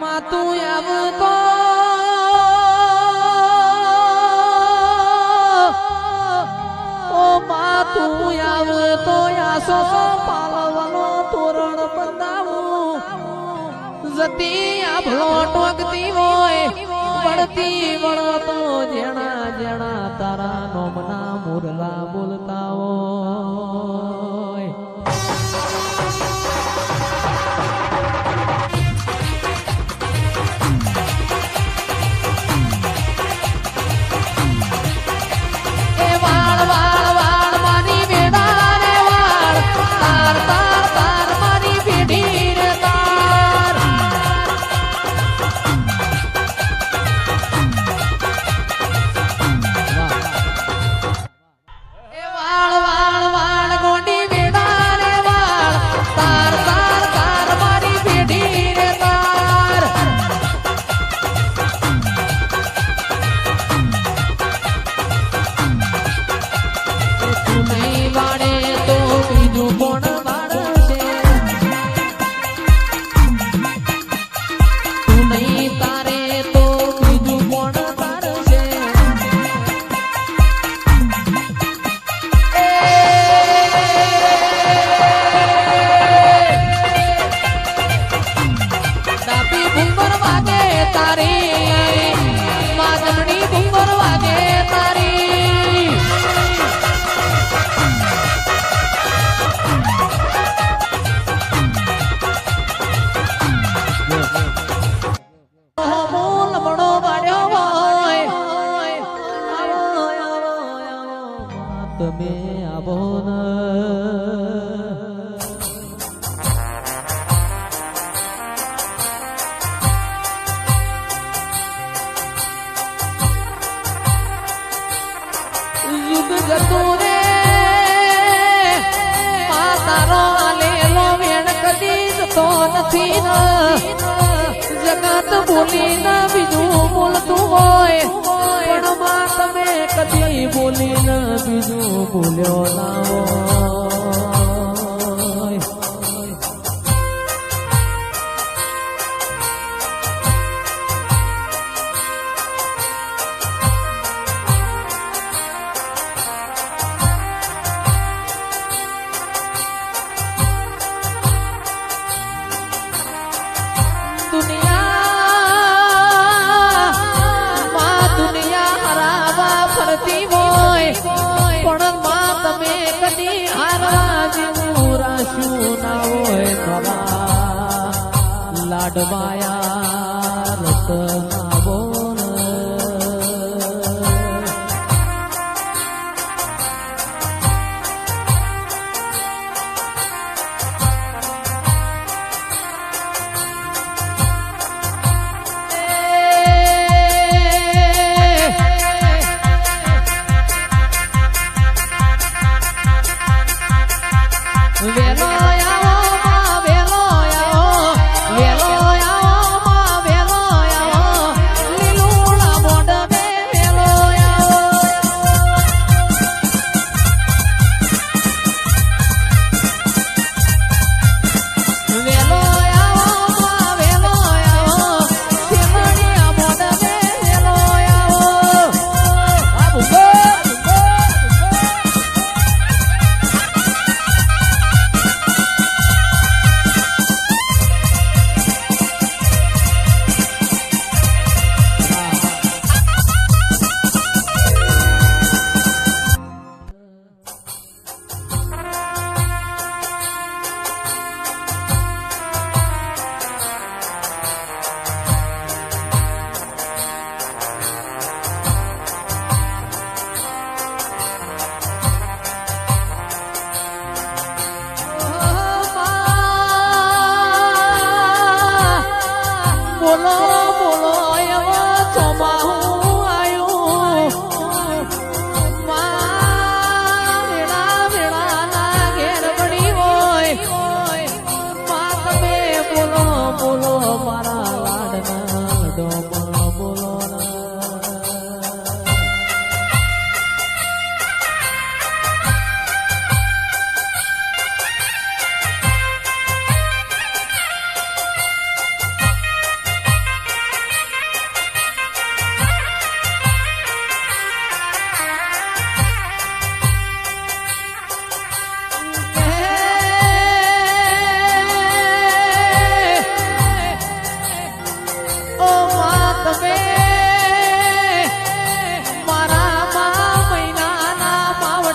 માં તો ઓ માં તું આવું તો તોરણ બંધાવું. જતી આભળો ટોકતી હોય, વળતી વળતો જેણા જેણા તારા નોમના મુરલા બોલતા હોય. આવોન યુગ જતો રે માતારો લેલો મેણ કદી જતો નથી જગત બોલી ના બીજું બોલતું હોય, પણ માં તમે કદી બોલે ના બીજું બોલ્યો લાવો લાડવાયા રતના. Pero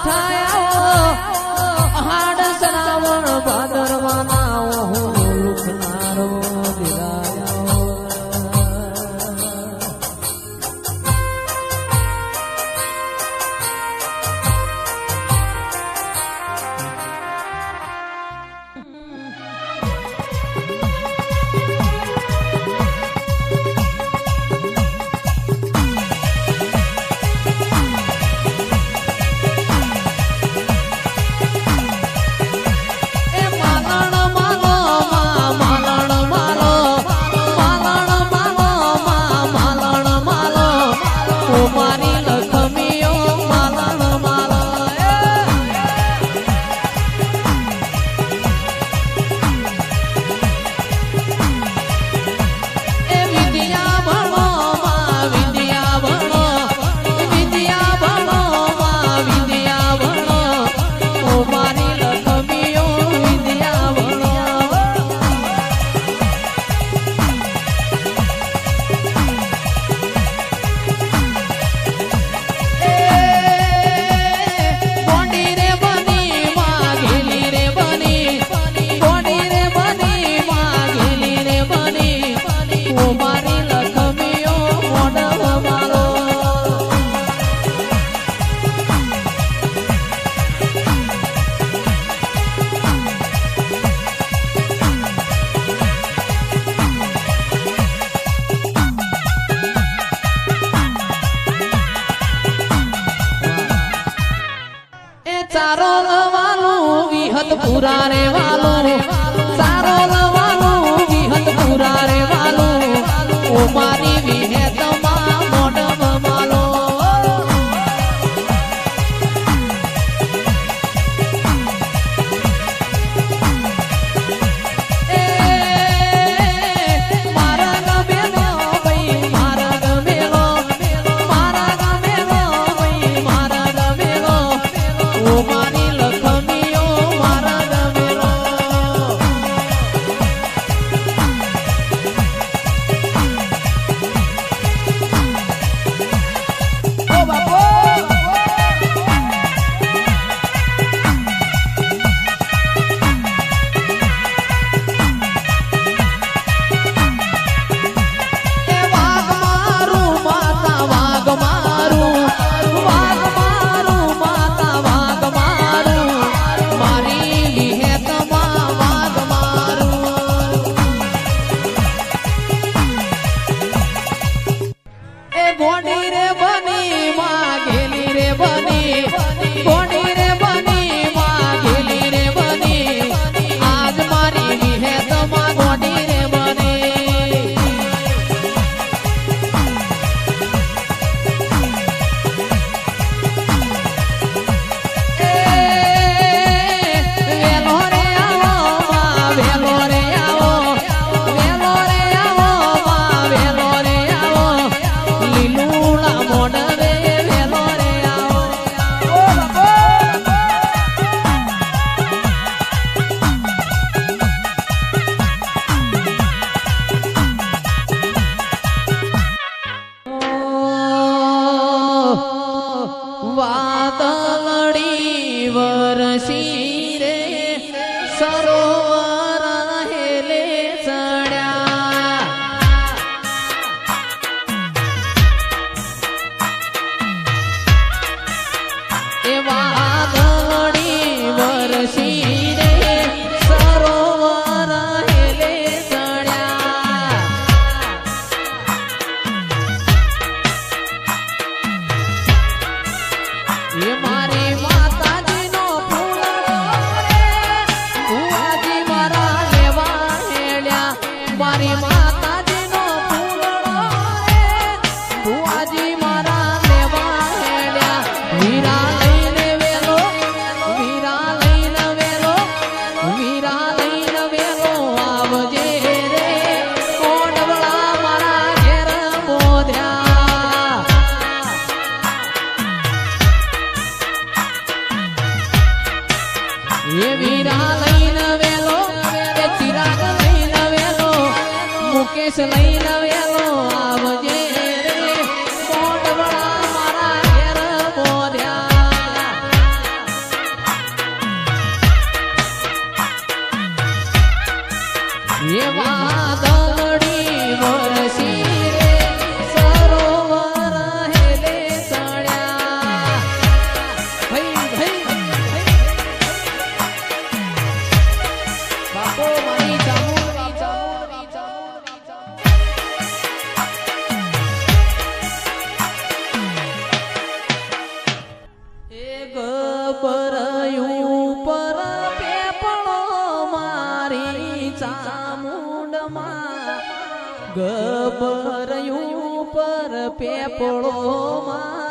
time. પુરા રે Yeah, ગબરયું પર પેપળો મારી